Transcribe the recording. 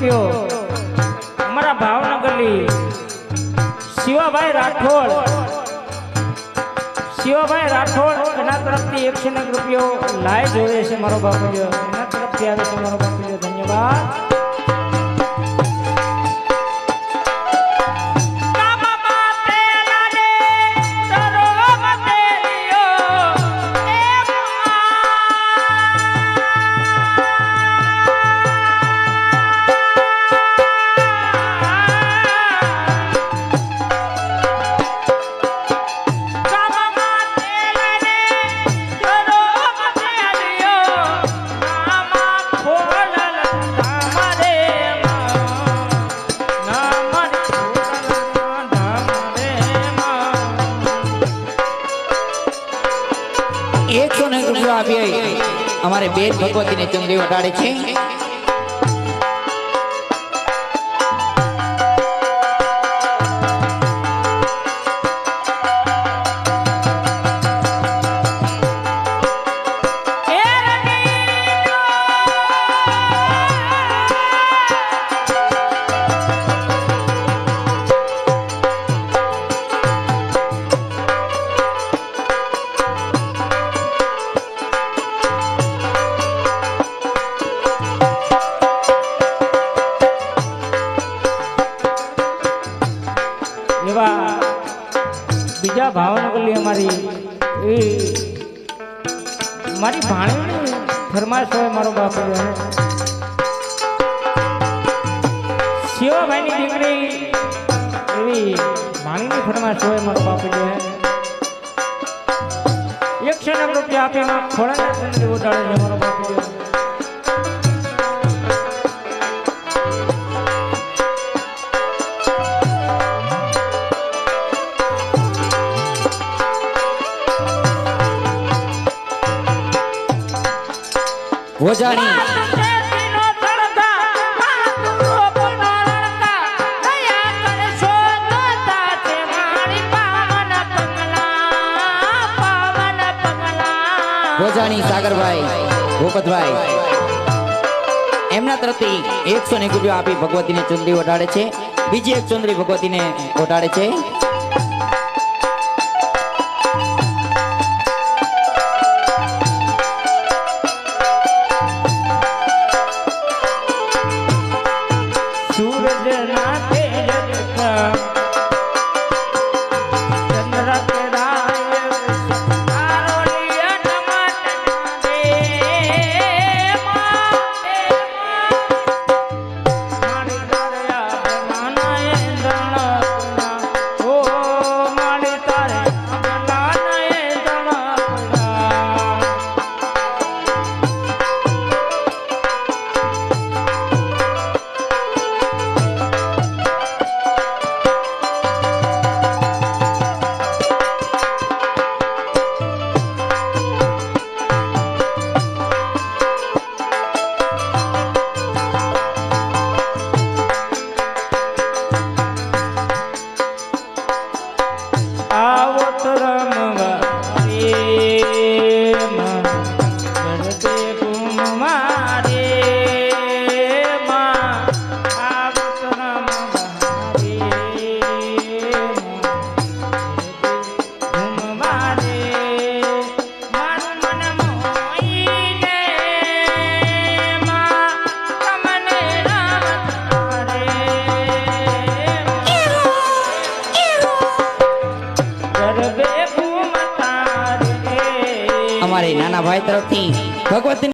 ને અમારા ભાવનગરની શિવાભાઈ રાઠોડ. શિવાભાઈ રાઠોડ એના તરફથી એકસો એક રૂપિયો લાય જોઈએ છે મારો બાપુજો એના તરફથી આવે છે મારો બાપુજો ધન્યવાદ. એકસો ને એક રૂપિયા આપી અમારે બેન ભગવતીને ચંદ્રી વટાડે છે. એવા બીજા ભાવનગરની અમારી એ મારી ભાણીની ફરમાશ હોય મારો બાપ શિવાભાઈની દીકરી એવી ભાણીની ફરમાશ હોય મારો બાપ એક ક્ષણ રૂપિયા આપે એમાં ખોળા ઉડાડે છે મારો બાપ ભોજાણી. ગોજાણી સાગરભાઈ, ભૂપતભાઈ. એમના તરફથી એકસો ને રૂપિયા આપી ભગવતીને ચુંદડી વટાડે છે. બીજી એક ચુંદડી ભગવતીને વટાડે છે. ભાઈ તરફથી ભગવતી